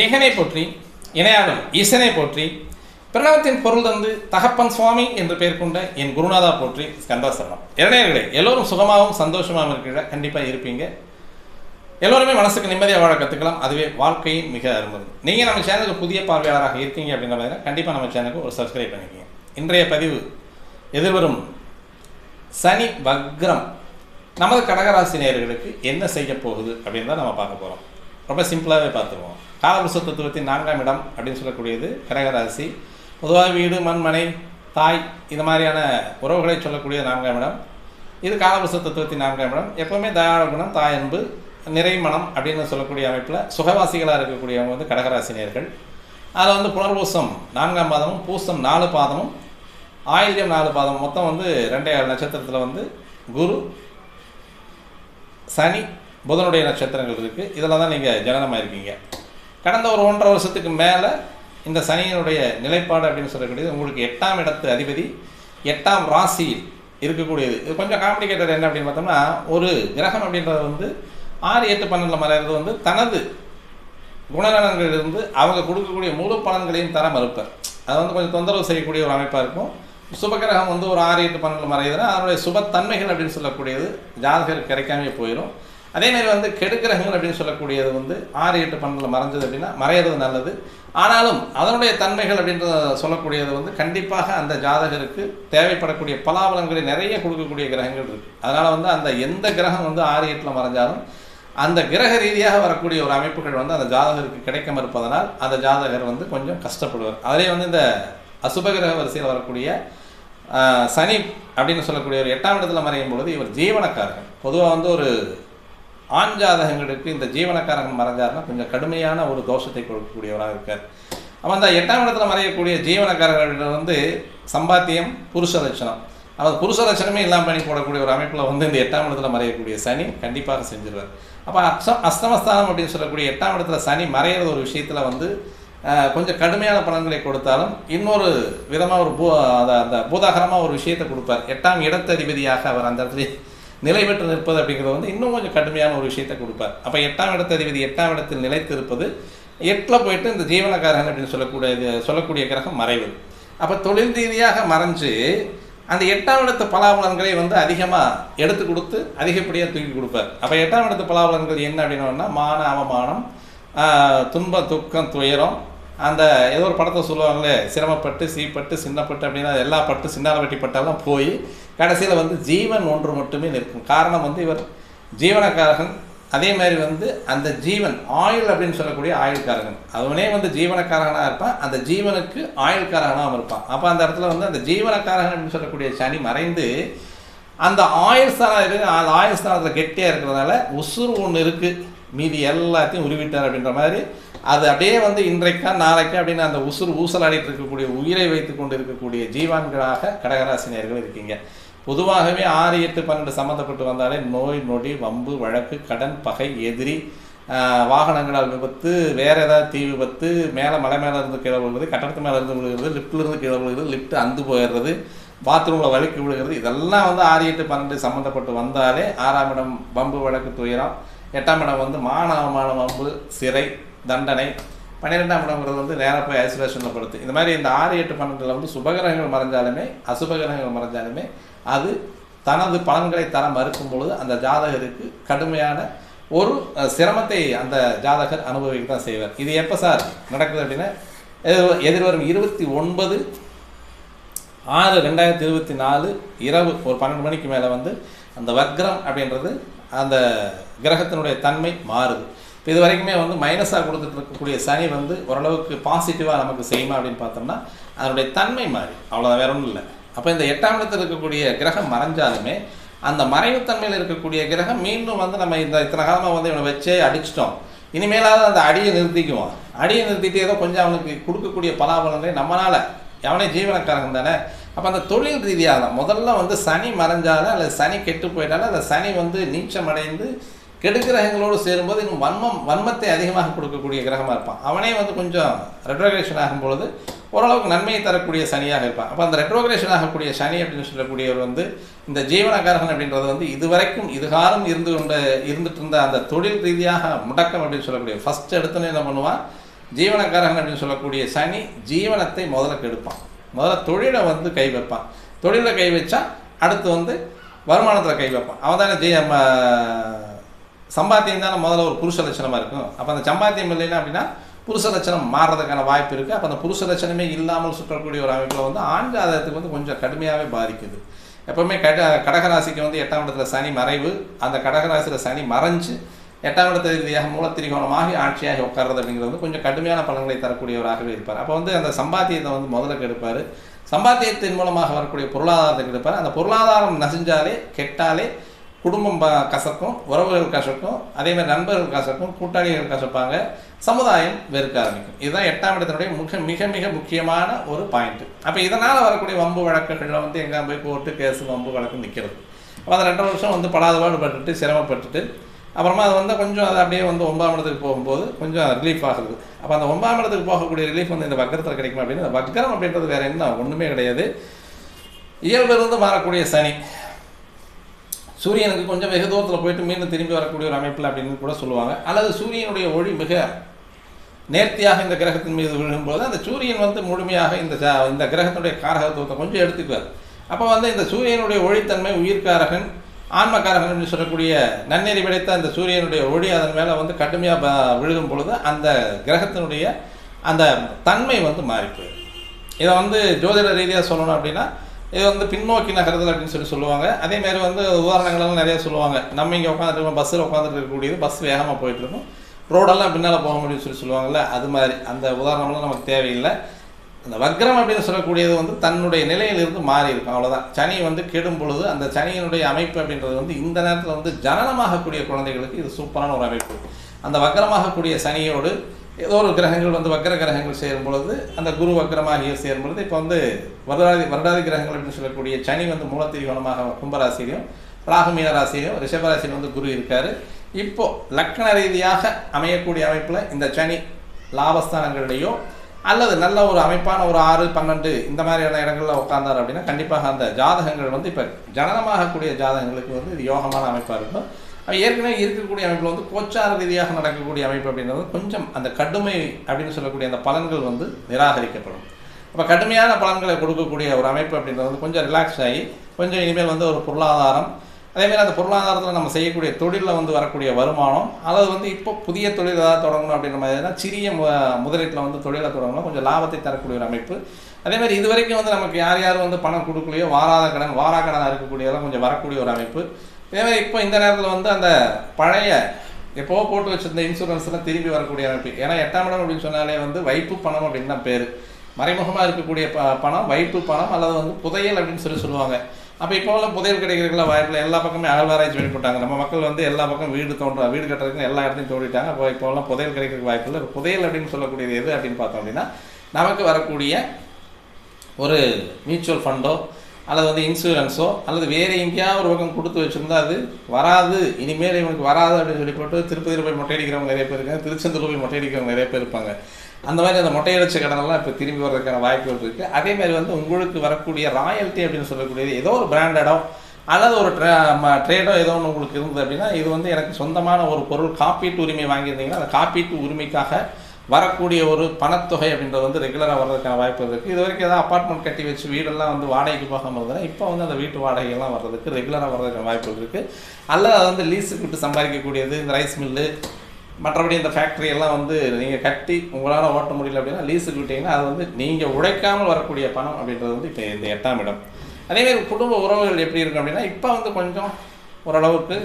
ஏகனை போற்றி இணையாடும் ஈசனை போற்றி பிரணவத்தின் பொருள் தந்து தகப்பன் சுவாமி என்று பெயர் கொண்ட என் குருநாதா போற்றி ஸ்கந்தாசரணம். இளைஞர்களே எல்லோரும் சுகமாகவும் சந்தோஷமாகவும் இருக்கிற கண்டிப்பாக இருப்பீங்க. எல்லோருமே மனசுக்கு நிம்மதியாக வாழ கற்றுக்கலாம் அதுவே வாழ்க்கையின் மிக அருமது நீங்கள் நம்ம சேனலுக்கு புதிய பார்வையாளராக இருக்கீங்க அப்படின்ற மாதிரி கண்டிப்பாக நம்ம சேனலுக்கு ஒரு சப்ஸ்கிரைப் பண்ணிக்கோங்க. இன்றைய பதிவு எதிர்வரும் சனி வக்ரம். நமது கடகராசி நேர்களுக்கு என்ன செய்ய போகுது அப்படின்னு தான் நம்ம பார்க்க போகிறோம் ரொம்ப சிம்பிளாகவே பார்த்துருவோம். காலபுருஷ தத்துவத்தின் நான்காம் இடம் அப்படின்னு சொல்லக்கூடியது கடகராசி. பொதுவாக வீடு மண் மனை தாய் இந்த மாதிரியான உறவுகளை சொல்லக்கூடிய நான்காம் இடம். இது காலபுருஷ தத்துவத்தின் நான்காம் இடம். எப்போவுமே தயார குணம் தாய் அன்பு நிறை மனம் அப்படின்னு சொல்லக்கூடிய அமைப்பில் சுகவாசிகளாக இருக்கக்கூடியவங்க வந்து கடகராசினியர்கள். அதில் வந்து புனர்பூசம் நான்காம் பாதமும் பூசம் நாலு பாதமும் ஆயிரம் நாலு பாதம் மொத்தம் வந்து ரெண்டே நட்சத்திரத்தில் வந்து குரு சனி புதனுடைய நட்சத்திரங்கள் இருக்குது இதில் தான் நீங்கள் ஜனனமாக இருக்கீங்க கடந்த ஒரு ஒன்றரை வருஷத்துக்கு மேலே இந்த சனியினுடைய நிலைப்பாடு அப்படின்னு சொல்லக்கூடியது உங்களுக்கு எட்டாம் இடத்து அதிபதி எட்டாம் ராசியில் இருக்கக்கூடியது. இது கொஞ்சம் காம்ப்ளிகேட்டட் என்ன அப்படின்னு பார்த்தோம்னா ஒரு கிரகம் அப்படின்றது வந்து ஆறு எட்டு பன்னெண்டில் மறைகிறது வந்து தனது குணநலன்களிலிருந்து அவங்க கொடுக்கக்கூடிய முழு பலன்களையும் தர மறுப்பார். அது வந்து கொஞ்சம் தொந்தரவு செய்யக்கூடிய ஒரு அமைப்பாக இருக்கும். சுபகிரகம் வந்து ஒரு ஆறு எட்டு பன்னெண்டு மறையுதுன்னா அதனுடைய சுபத்தன்மைகள் அப்படின்னு சொல்லக்கூடியது ஜாதகர் கிடைக்காமே போயிடும் அதே மாதிரி வந்து கெடுக்கிரகங்கள் அப்படின்னு சொல்லக்கூடியது வந்து ஆறு எட்டு பன்னெண்டில் மறைஞ்சது அப்படின்னா மறையிறது நல்லது. ஆனாலும் அதனுடைய தன்மைகள் அப்படின்றத சொல்லக்கூடியது வந்து கண்டிப்பாக அந்த ஜாதகருக்கு தேவைப்படக்கூடிய பலாபலங்களை நிறைய கொடுக்கக்கூடிய கிரகங்கள் இருக்குது அதனால் வந்து அந்த எந்த கிரகம் வந்து ஆறு எட்டில் மறைஞ்சாலும் அந்த கிரக ரீதியாக வரக்கூடிய ஒரு அமைப்புகள் வந்து அந்த ஜாதகருக்கு கிடைக்க இருப்பதனால் அந்த ஜாதகர் வந்து கொஞ்சம் கஷ்டப்படுவார். அதிலே வந்து இந்த அசுபகிரக வரிசையில் வரக்கூடிய சனி அப்படின்னு சொல்லக்கூடிய ஒரு எட்டாம் இடத்துல மறையும் பொழுது இவர் ஜீவனக்காரர்கள் பொதுவாக வந்து ஒரு ஆண் ஜாதகங்களுக்கு இந்த ஜீவனக்காரகம் மறைஞ்சாருன்னா கொஞ்சம் கடுமையான ஒரு தோஷத்தை கொடுக்கக்கூடியவராக இருக்கார். அவன் அந்த எட்டாம் இடத்துல மறையக்கூடிய ஜீவனக்காரர்கள் வந்து சம்பாத்தியம் புருஷ லட்சணம். அவர் புருஷ லட்சணமே இல்லாமல் பண்ணி போடக்கூடிய ஒரு அமைப்பில் வந்து இந்த எட்டாம் இடத்துல மறையக்கூடிய சனி கண்டிப்பாக செஞ்சிருவார். அப்போ அஷ்ட அஷ்டமஸ்தானம் அப்படின்னு சொல்லக்கூடிய எட்டாம் இடத்துல சனி மறையிறது ஒரு விஷயத்தில் வந்து கொஞ்சம் கடுமையான பலன்களை கொடுத்தாலும் இன்னொரு விதமாக ஒரு பூ அந்த அந்த பூதாகரமாக ஒரு விஷயத்தை கொடுப்பார். எட்டாம் இடத்ததிபதியாக அவர் அந்த இடத்துல நிலை பெற்று நிற்பது அப்படிங்கிறது வந்து இன்னும் கொஞ்சம் கடுமையான ஒரு விஷயத்தை கொடுப்பார். அப்போ எட்டாம் இடத்ததிபதி எட்டாம் இடத்தில் நிலைத்து இருப்பது எட்டில் போயிட்டு இந்த ஜீவனக்காரன் அப்படின்னு சொல்லக்கூடிய சொல்லக்கூடிய கிரகம் மறைவது. அப்போ தொழில் ரீதியாக மறைஞ்சு அந்த எட்டாம் இடத்து பலாபலன்களை வந்து அதிகமாக எடுத்து கொடுத்து அதிகப்படியாக தூக்கி கொடுப்பார். அப்போ எட்டாம் இடத்து பலாபலன்கள் என்ன அப்படின்னா மான அவமானம் துன்ப துக்கம் துயரம் அந்த ஏதோ ஒரு படத்தை சொல்லுவாங்களே சிரமப்பட்டு சீப்பட்டு சின்னப்பட்டு அப்படின்னா எல்லா பட்டு சின்னால வெட்டி பட்டெல்லாம் போய் கடைசியில் வந்து ஜீவன் ஒன்று மட்டுமே நிற்கும். காரணம் வந்து இவர் ஜீவனக்காரகன். அதே மாதிரி வந்து அந்த ஜீவன் ஆயுள் அப்படின்னு சொல்லக்கூடிய ஆயுள்காரகன். அவனே வந்து ஜீவனக்காரகனாக இருப்பான். அந்த ஜீவனுக்கு ஆயுள்காரகனாகவும் இருப்பான். அப்போ அந்த இடத்துல வந்து அந்த ஜீவனக்காரகன் அப்படின்னு சொல்லக்கூடிய சனி மறைந்து அந்த ஆயுள் ஸ்தானம் இருக்கு அந்த ஆயுள் ஸ்தானத்தில் கெட்டியாக இருக்கிறதுனால உசுறு ஒன்று இருக்குது மீதி எல்லாத்தையும் உருவிட்டார் அப்படின்ற மாதிரி அது அப்படியே வந்து இன்றைக்கா நாளைக்கா அப்படின்னு அந்த உசுறு ஊசலாடிட்டு இருக்கக்கூடிய உயிரை வைத்து கொண்டு இருக்கக்கூடிய ஜீவான்களாக கடகராசினியர்கள் இருக்கீங்க. பொதுவாகவே ஆறு எட்டு பன்னெண்டு சம்மந்தப்பட்டு வந்தாலே நோய் நொடி வம்பு வழக்கு கடன் பகை எதிரி வாகனங்களால் விபத்து வேறு ஏதாவது தீ விபத்து மேலே மலை மேலே இருந்து கீழே விழுகிறது கட்டடத்து மேலே இருந்து விழுகிறது லிஃப்ட்ல இருந்து கீழே விழுகிறது லிஃப்ட் அந்து போயிடுறது பாத்ரூமில் வழுக்கி விழுகிறது இதெல்லாம் வந்து ஆறு எட்டு பன்னெண்டு சம்மந்தப்பட்டு வந்தாலே ஆறாம் இடம் வம்பு வழக்கு துயரம் எட்டாம் இடம் வந்து மான அவமான வம்பு சிறை தண்டனை. பன்னிரெண்டாம் இடங்கிறது வந்து நேராக போய் ஐசோலேஷனில் படுத்து. இந்த மாதிரி இந்த ஆறு எட்டு பன்னெண்டில் வந்து சுபகிரகங்கள் மறைஞ்சாலுமே அசுபகிரகங்கள் மறைஞ்சாலுமே அது தனது பலன்களை தர மறுக்கும் பொழுது அந்த ஜாதகருக்கு கடுமையான ஒரு சிரமத்தை அந்த ஜாதகர் அனுபவிக்க தான் செய்வார். இது எப்போ சார் நடக்குது அப்படின்னா எதிர்வரும் இருபத்தி ஒன்பது ஆறு ரெண்டாயிரத்தி இருபத்தி நாலு இரவு ஒரு பன்னெண்டு மணிக்கு மேலே வந்து அந்த வக்ரம் அப்படின்றது அந்த கிரகத்தினுடைய தன்மை மாறுது. இது வரைக்குமே வந்து மைனஸாக கொடுத்துட்டு இருக்கக்கூடிய சனி வந்து ஓரளவுக்கு பாசிட்டிவாக நமக்கு செய்யுமா அப்படின்னு பார்த்தோம்னா அதனுடைய தன்மை மாறி. அவ்வளோதான் வேற ஒன்றும் இல்லை. அப்போ இந்த எட்டாம் இடத்தில் இருக்கக்கூடிய கிரகம் மறைஞ்சாலுமே அந்த மறைவுத்தன்மையில் இருக்கக்கூடிய கிரகம் மீண்டும் வந்து நம்ம இந்த இத்தனை காலமாக வந்து இவனை வச்சே அடிச்சிட்டோம். இனிமேலாவது அந்த அடியை நிறுத்திக்குவோம் அடியை நிறுத்திட்டு ஏதோ கொஞ்சம் அவனுக்கு கொடுக்கக்கூடிய பலாபலங்களை நம்மளால் எவனே ஜீவனக்காரங்க தானே? அப்போ அந்த தொழில் ரீதியாக தான் முதல்ல வந்து சனி மறைஞ்சாலும் அல்லது சனி கெட்டு போயிட்டாலும் அந்த சனி வந்து நீச்சம் அடைந்து கெடுக்கிரகங்களோடு சேரும்போது இன்னும் வன்மம் வன்மத்தை அதிகமாக கொடுக்கக்கூடிய கிரகமாக இருப்பான். அவனே வந்து கொஞ்சம் ரெட்ரோகிரேஷன் ஆகும் பொழுது ஓரளவுக்கு நன்மையை தரக்கூடிய சனியாக இருப்பான். அப்போ அந்த ரெட்ரோகிரேஷன் ஆகக்கூடிய சனி அப்படின்னு சொல்லக்கூடியவர் வந்து இந்த ஜீவனகாரகன் அப்படின்றது வந்து இதுவரைக்கும் இதுகாலம் இருந்து கொண்டு இருந்துட்டு இருந்த அந்த தொழில் ரீதியாக முடக்கம் அப்படின்னு சொல்லக்கூடிய ஃபர்ஸ்ட் எடுத்தோன்னே என்ன பண்ணுவான்? ஜீவனக்காரகன் அப்படின்னு சொல்லக்கூடிய சனி ஜீவனத்தை முதல்ல கெடுப்பான். முதல்ல தொழிலை வந்து கை வைப்பான். தொழிலை கை வச்சா அடுத்து வந்து வருமானத்தில் கை வைப்பான். அவன் தானே ஜெய சம்பாத்தியம் தானே முதல்ல ஒரு புருஷ லட்சணமாக இருக்கும். அப்போ அந்த சம்பாத்தியம் இல்லைன்னா அப்படின்னா புருஷ லட்சணம் மாறுறதுக்கான வாய்ப்பு இருக்குது அப்போ அந்த புருஷ லட்சணமே இல்லாமல் சுற்றக்கூடிய ஒரு அமைப்பில் வந்து ஆண் ஜாதகத்துக்கு வந்து கொஞ்சம் கடுமையாகவே பாதிக்குது. எப்போவுமே கட கடகராசிக்கு வந்து எட்டாம் இடத்துல சனி மறைவு. அந்த கடகராசியில் சனி மறைஞ்சு எட்டாம் இடத்த ரீதியாக மூலத்திரிகோணமாகி ஆட்சியாகி உட்கார்றது அப்படிங்கிறது வந்து கொஞ்சம் கடுமையான பலன்களை தரக்கூடியவராகவே இருப்பார். அப்போ வந்து அந்த சம்பாத்தியத்தை வந்து முதல்ல கெடுப்பார். சம்பாத்தியத்தின் மூலமாக வரக்கூடிய பொருளாதாரத்தை கெடுப்பார். அந்த பொருளாதாரம் நசிஞ்சாலே கெட்டாலே குடும்பம் ப- கசக்கும் உறவுகள் கசக்கும் அதே மாதிரி நண்பர்கள் கசக்கும் கூட்டாளிகள் கசப்பாங்க சமுதாயம் வெறுக்க ஆரம்பிக்கும் இதுதான் எட்டாம் இடத்தினுடைய மிக மிக மிக முக்கியமான ஒரு பாயிண்ட் அப்போ இதனால் வரக்கூடிய வம்பு வழக்குகளில் வந்து எங்கே போய் கோர்ட்டு கேஸு வம்பு வழக்கு நிற்கிறது அப்போ அந்த ரெண்டரை வருஷம் வந்து படாதபாடு பட்டுட்டு சிரமப்பட்டுட்டு அப்புறமா அது வந்து கொஞ்சம் அது அப்படியே வந்து ஒன்பதாம் இடத்துக்கு போகும்போது கொஞ்சம் ரிலீஃப் ஆகுது. அப்போ அந்த ஒன்பதாம் இடத்துக்கு போகக்கூடிய ரிலீஃப் வந்து இந்த வக்கரத்தில் கிடைக்கும் அப்படின்னு இந்த வக்கரம் அப்படின்றது வேற என்ன? ஒன்றுமே கிடையாது. இயல்பிலிருந்து மாறக்கூடிய சனி. சூரியனுக்கு கொஞ்சம் வெகு தூரத்தில் போயிட்டு மீண்டும் திரும்பி வரக்கூடிய ஒரு அமைப்பில் அப்படின்னு கூட சொல்லுவாங்க. அல்லது சூரியனுடைய ஒளி மிக நேர்த்தியாக இந்த கிரகத்தின் மீது விழுகும்போது அந்த சூரியன் வந்து முழுமையாக இந்த ஜா- இந்த கிரகத்தினுடைய காரகத்துவத்தை கொஞ்சம் எடுத்துக்குவார். அப்போ வந்து இந்த சூரியனுடைய ஒளித்தன்மை உயிர்காரகன் ஆன்மக்காரகன் என்று சொல்லக்கூடிய நன்னெறி படைத்த அந்த சூரியனுடைய ஒளி அதன் மேலே வந்து கடுமையாக விழுகும் பொழுது அந்த கிரகத்தினுடைய அந்த தன்மை வந்து மாறிப்போயிடும் இதை வந்து ஜோதிட ரீதியாக சொல்லணும் அப்படின்னா இது வந்து பின்னோக்கி நகருதல் அப்படின்னு சொல்லி சொல்லுவாங்க. அதே மாதிரி வந்து உதாரணங்கள்லாம் நிறைய சொல்லுவாங்க. நம்ம இங்கே உட்காந்துட்டு பஸ்ஸில் உட்காந்துட்டு இருக்கக்கூடியது பஸ் வேகமாக போயிட்டு இருக்கும். ரோடெல்லாம் பின்னால் போக முடியும்னு சொல்லி சொல்லுவாங்கள்ல அது மாதிரி. அந்த உதாரணம்லாம் நமக்கு தேவையில்லை. அந்த வக்ரம் அப்படின்னு சொல்லக்கூடியது வந்து தன்னுடைய நிலையிலிருந்து மாறி இருக்கும் அவ்வளோதான் சனி வந்து கெடும் பொழுது அந்த சனியினுடைய அமைப்பு அப்படின்றது வந்து இந்த நேரத்தில் வந்து ஜனனமாகக்கூடிய குழந்தைகளுக்கு இது சூப்பரான ஒரு அமைப்பு. அந்த வக்ரமாகக்கூடிய சனியோடு ஏதோ ஒரு கிரகங்கள் வந்து வக்கர கிரகங்கள் சேரும் பொழுது அந்த குரு வக்ரமாகிய சேரும் பொழுது இப்போ வந்து வருடாதி வருடாதி கிரகங்கள் அப்படின்னு சொல்லக்கூடிய சனி வந்து மூலத்திரிகோணமாக கும்பராசிலையும் ராகு மீன ராசியிலும் வந்து குரு இருக்கார். இப்போ லக்ன ரீதியாக அமையக்கூடிய அமைப்பில் இந்த சனி லாபஸ்தானங்களிலேயோ அல்லது நல்ல ஒரு அமைப்பான ஒரு ஆறு பன்னெண்டு இந்த மாதிரியான இடங்களில் உட்கார்ந்தார் அப்படின்னா கண்டிப்பாக அந்த ஜாதகங்கள் வந்து இப்போ ஜனனமாகக்கூடிய ஜாதகங்களுக்கு வந்து இது யோகமான அமைப்பாக இருக்கும். ஏற்கனவே இருக்கக்கூடிய அமைப்பில் வந்து கோச்சார ரீதியாக நடக்கக்கூடிய அமைப்பு அப்படின்றது கொஞ்சம் அந்த கடுமை அப்படின்னு சொல்லக்கூடிய அந்த பலன்கள் வந்து நிராகரிக்கப்படும். அப்போ கடுமையான பலன்களை கொடுக்கக்கூடிய ஒரு அமைப்பு அப்படின்றது வந்து கொஞ்சம் ரிலாக்ஸ் ஆகி கொஞ்சம் இனிமேல் வந்து ஒரு பொருளாதாரம் அதேமாதிரி அந்த பொருளாதாரத்தில் நம்ம செய்யக்கூடிய தொழிலில் வந்து வரக்கூடிய வருமானம் அல்லது வந்து இப்போ புதிய தொழில் ஏதாவது தொடங்கணும் அப்படின்ற மாதிரினா சிறிய மு முதலீட்டில் வந்து தொழிலை தொடங்கணும் கொஞ்சம் லாபத்தை தரக்கூடிய ஒரு அமைப்பு. அதேமாதிரி இது வரைக்கும் வந்து நமக்கு யார் யார் வந்து பணம் கொடுக்கலையோ வாராத கடன் வாரா கடனாக இருக்கக்கூடியதெல்லாம் கொஞ்சம் வரக்கூடிய ஒரு அமைப்பு. இதே மாதிரி இப்போ இந்த நேரத்தில் வந்து அந்த பழைய எப்போ போட்டு வச்சிருந்த இன்சூரன்ஸ்லாம் திரும்பி வரக்கூடிய அமைப்பு. ஏன்னா எட்டாம் இடம் அப்படின்னு சொன்னாலே வந்து வைப்பு பணம் அப்படின்னு தான் பேர். மறைமுகமாக இருக்கக்கூடிய ப பணம் வைப்பு பணம் அல்லது வந்து புதையல் அப்படின்னு சொல்லி சொல்லுவாங்க. அப்போ இப்போலாம் புதையல் கிடைக்கிறதுல வாய்ப்பில் எல்லா பக்கமே அகழ்வாராய்ச்சி வெளிப்பட்டாங்க நம்ம மக்கள் வந்து எல்லா பக்கம் வீடு தோன்ற வீடு கட்டுறதுக்கு எல்லா இடத்தையும் தோண்டிட்டாங்க. அப்போ இப்போலாம் புதையல் கிடைக்கிறதுக்கு வாய்ப்பு புதையல் அப்படின்னு சொல்லக்கூடியது எது அப்படின்னு பார்த்தோம் அப்படின்னா நமக்கு வரக்கூடிய ஒரு மியூச்சுவல் ஃபண்டோ அல்லது வந்து இன்சூரன்ஸோ அல்லது வேறு எங்கேயாவது ஒரு பக்கம் கொடுத்து வச்சுருந்தா அது வராது. இனிமேல் இவனுக்கு வராது அப்படின்னு சொல்லி போட்டு திருப்பதியில் போய் மொட்டையடிக்கிறவங்க நிறைய பேர் இருக்காங்க. திருச்செந்தூர் போய் மொட்டையடிக்கிறவங்க நிறைய பேர் இருப்பாங்க. அந்த மாதிரி அந்த மொட்டையடிச்ச கடனெல்லாம் இப்போ திரும்பி வர்றதுக்கான வாய்ப்புகள் இருக்குது அதே மாதிரி வந்து உங்களுக்கு வரக்கூடிய ராயல்ட்டி அப்படின்னு சொல்லக்கூடியது ஏதோ ஒரு பிராண்டடோ அல்லது ஒரு ட்ரேடோ ஏதோ ஒன்று உங்களுக்கு இருந்தது அப்படின்னா இது வந்து எனக்கு சொந்தமான ஒரு பொருள் காப்பீட்டு உரிமை வாங்கியிருந்தீங்கன்னா அந்த காப்பீட்டு உரிமைக்காக வரக்கூடிய ஒரு பணத்தொகை அப்படின்றது வந்து ரெகுலராக வர்றதுக்கான வாய்ப்பு இருக்குது இது வரைக்கும் ஏதாவது அப்பார்ட்மெண்ட் கட்டி வச்சு வீடெல்லாம் வந்து வாடகைக்கு போகாமல் இருந்ததுன்னா இப்போ வந்து அந்த வீட்டு வாடகையெல்லாம் வர்றதுக்கு ரெகுலராக வர்றதுக்கான வாய்ப்புகள் இருக்குது அல்லது அதை வந்து லீஸுக்கு விட்டு சம்பாதிக்கக்கூடியது இந்த ரைஸ் மில்லு மற்றபடி இந்த ஃபேக்ட்ரி எல்லாம் வந்து நீங்கள் கட்டி உங்களால் ஓட்ட முடியல அப்படின்னா லீஸுக்கு விட்டீங்கன்னா அது வந்து நீங்கள் உழைக்காமல் வரக்கூடிய பணம் அப்படின்றது வந்து இப்போ இந்த எட்டாம் இடம். அதேமாதிரி குடும்ப உறவுகள் எப்படி இருக்கும் அப்படின்னா இப்போ வந்து கொஞ்சம் ஓரளவுக்கு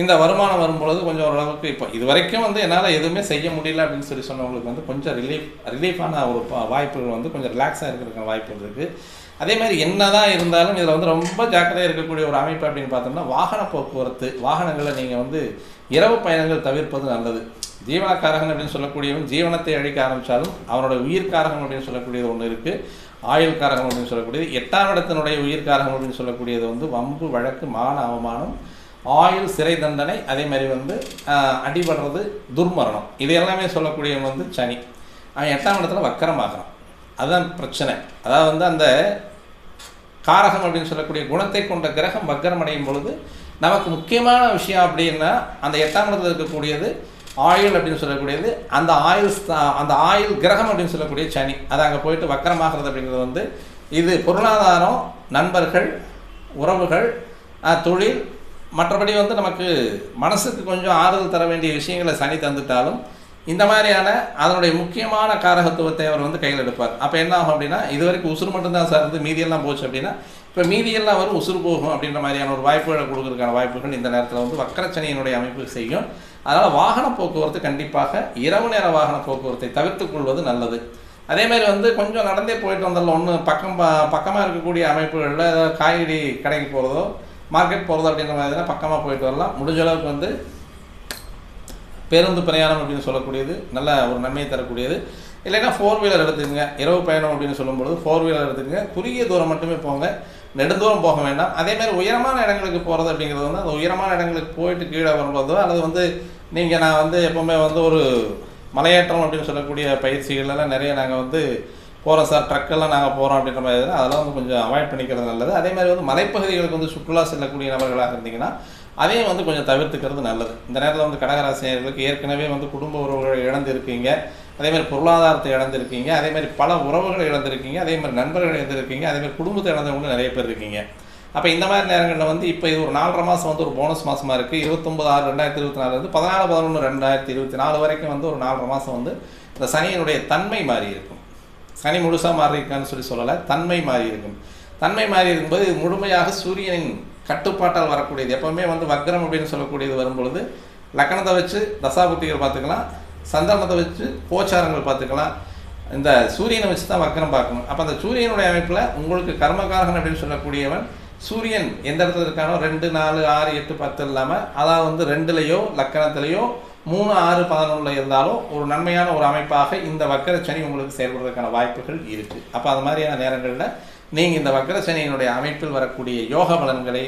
இந்த வருமானம் வரும்பொழுது கொஞ்சம் ஓரளவுக்கு இப்போ இது வரைக்கும் வந்து என்னால் எதுவுமே செய்ய முடியல அப்படின்னு சொல்லி சொன்னவங்களுக்கு வந்து கொஞ்சம் ரிலீஃப் ரிலீஃபான ஒரு வாய்ப்புகள் வந்து கொஞ்சம் ரிலாக்ஸாக இருக்கிற வாய்ப்புகள் இருக்குது அதே மாதிரி என்ன தான் இருந்தாலும் இதில் வந்து ரொம்ப ஜாக்கிரதையாக இருக்கக்கூடிய ஒரு அமைப்பு அப்படின்னு பார்த்தோம்னா வாகன போக்குவரத்து வாகனங்களை நீங்கள் வந்து இரவு பயணங்கள் தவிர்ப்பது நல்லது. ஜீவனக்காரகன் அப்படின்னு சொல்லக்கூடியவன் ஜீவனத்தை அழிக்க ஆரம்பித்தாலும் அவனோட உயிர்காரகம் அப்படின்னு சொல்லக்கூடியது ஒன்று இருக்குது ஆயுள் காரகம் அப்படின்னு சொல்லக்கூடியது. எட்டாம் இடத்தினுடைய உயிர்காரகம் அப்படின்னு சொல்லக்கூடியது வந்து வம்பு வழக்கு மான அவமானம் ஆயுள் சிறை தண்டனை அதே மாதிரி வந்து அடிபடுறது துர்மரணம். இது எல்லாமே சொல்லக்கூடியவன் வந்து சனி. அவன் எட்டாம் இடத்துல வக்கரமாகறான். அதுதான் பிரச்சனை. அதாவது வந்து அந்த காரகம் அப்படின்னு சொல்லக்கூடிய குணத்தை கொண்ட கிரகம் வக்கரம் அடையும் பொழுது நமக்கு முக்கியமான விஷயம் அப்படின்னா அந்த எட்டாம் இடத்துல இருக்கக்கூடியது ஆயுள் அப்படின்னு சொல்லக்கூடியது அந்த ஆயுள் அந்த ஆயுள் கிரகம் அப்படின்னு சொல்லக்கூடிய சனி. அது அங்கே போயிட்டு வக்கரமாகிறது அப்படிங்கிறது வந்து இது பொருளாதாரம் நண்பர்கள் உறவுகள் தொழில் மற்றபடி வந்து நமக்கு மனசுக்கு கொஞ்சம் ஆறுதல் தர வேண்டிய விஷயங்களை சனி தந்துட்டாலும் இந்த மாதிரியான அதனுடைய முக்கியமான காரகத்துவத்தை அவர் வந்து கையில் எடுப்பார். அப்போ என்ன ஆகும் அப்படின்னா இது வரைக்கும் உசுறு மட்டும்தான் சார் வந்து மீதியெல்லாம் போச்சு அப்படின்னா இப்போ மீதியெல்லாம் வரும் உசுறு போகும் அப்படின்ற மாதிரியான ஒரு வாய்ப்புகளை கொடுக்கறதுக்கான வாய்ப்புகள் இந்த நேரத்தில் வந்து வக்கரச்சனையினுடைய அமைப்பு செய்யும். அதனால் வாகன போக்குவரத்து கண்டிப்பாக இரவு நேர வாகன போக்குவரத்தை தவிர்த்து கொள்வது நல்லது. அதே மாதிரி வந்து கொஞ்சம் நடந்தே போயிட்டு வந்துடலாம் ஒன்று பக்கம் ப- பக்கமாக இருக்கக்கூடிய அமைப்புகளில் காய்கறி கடைக்கு போகிறதோ மார்க்கெட் போகிறது அப்படின்ற மாதிரி பக்கமாக போயிட்டு வரலாம். முடிஞ்ச அளவுக்கு வந்து பேருந்து பிரயாணம் அப்படின்னு சொல்லக்கூடியது நல்ல ஒரு நன்மையை தரக்கூடியது. இல்லைன்னா ஃபோர் வீலர் எடுத்துக்கங்க. இரவு பயணம் அப்படின்னு சொல்லும்பொழுது ஃபோர் வீலர் எடுத்துக்கங்க. குறுகிய தூரம் மட்டுமே போங்க. நெடுந்தூரம் போக வேண்டாம். அதேமாதிரி உயரமான இடங்களுக்கு போகிறது அப்படிங்கிறது வந்து அந்த உயரமான இடங்களுக்கு போயிட்டு கீழே வரும்போதோ அல்லது வந்து நீங்கள் நான் வந்து எப்போவுமே வந்து ஒரு மலையேற்றம் அப்படின்னு சொல்லக்கூடிய பயிற்சிகள் எல்லாம் நிறைய நாங்கள் வந்து போகிறோம் சார் ட்ரக்கெல்லாம் நாங்கள் போகிறோம் அப்படின்ற மாதிரி இருந்தால் அதெல்லாம் வந்து கொஞ்சம் அவாய்ட் பண்ணிக்கிறது நல்லது. அதே மாதிரி வந்து மலைப்பகுதிகளுக்கு வந்து சுற்றுலா செல்லக்கூடிய நபர்களாக இருந்தீங்கன்னா அதையும் வந்து கொஞ்சம் தவிர்த்துக்கிறது நல்லது. இந்த நேரத்தில் வந்து கடகராசினியர்களுக்கு ஏற்கனவே வந்து குடும்ப உறவுகளை இழந்திருக்கீங்க. அதே மாதிரி பொருளாதாரத்தை இழந்திருக்கீங்க. அதே மாதிரி பல உறவுகளை இழந்திருக்கீங்க. அதே மாதிரி நண்பர்கள் இழந்திருக்கீங்க. அதே மாதிரி குடும்பத்தை இழந்தவங்களும் நிறைய பேர் இருக்கீங்க. அப்போ இந்த மாதிரி நேரங்களில் வந்து இப்போ இது ஒரு நாலரை மாதம் வந்து ஒரு போனஸ் மாதமாக இருக்குது இருபத்தொம்பது ஆறு ரெண்டாயிரத்தி இருபத்தி நாலுலேருந்து பதினாலு பதினொன்று ரெண்டாயிரத்தி இருபத்தி நாலு வரைக்கும் வந்து ஒரு நாலரை மாதம் வந்து இந்த சனியினுடைய தன்மை மாறி இருக்கும். சனி முழுசாக மாறி இருக்கான்னு சொல்லி சொல்லலை தன்மை மாறி இருக்கும் தன்மை மாறி இருக்கும்போது இது முழுமையாக சூரியனின் கட்டுப்பாட்டால் வரக்கூடியது. எப்போவுமே வந்து வக்ரம் அப்படின்னு சொல்லக்கூடியது வரும்பொழுது லக்கணத்தை வச்சு தசாபுத்திகள் பார்த்துக்கலாம் சந்திரனத்தை வச்சு கோச்சாரங்கள் பார்த்துக்கலாம். இந்த சூரியனை வச்சு தான் வக்ரம் பார்க்கணும். அப்போ அந்த சூரியனுடைய அமைப்பில் உங்களுக்கு கர்மகாரகன் அப்படின்னு சொல்லக்கூடியவன் சூரியன் எந்த இடத்துல இருக்கானோ ரெண்டு நாலு ஆறு எட்டு பத்து இல்லாமல் அதாவது வந்து ரெண்டுலேயோ லக்கணத்துலேயோ மூணு ஆறு பதினொன்றில் இருந்தாலும் ஒரு நன்மையான ஒரு அமைப்பாக இந்த வக்கர சனி உங்களுக்கு செயல்படுறதுக்கான வாய்ப்புகள் இருக்குது அப்போ அது மாதிரியான நேரங்களில் நீங்கள் இந்த வக்கர சனியினுடைய அமைப்பில் வரக்கூடிய யோக பலன்களை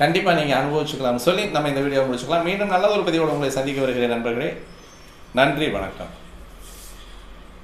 கண்டிப்பாக நீங்கள் அனுபவிச்சுக்கலாம்னு சொல்லி நம்ம இந்த வீடியோ முடிச்சுக்கலாம். மீண்டும் நல்ல ஒரு பதிவோடு உங்களை சந்திக்க வருகிறேன் நண்பர்களே. நன்றி வணக்கம்.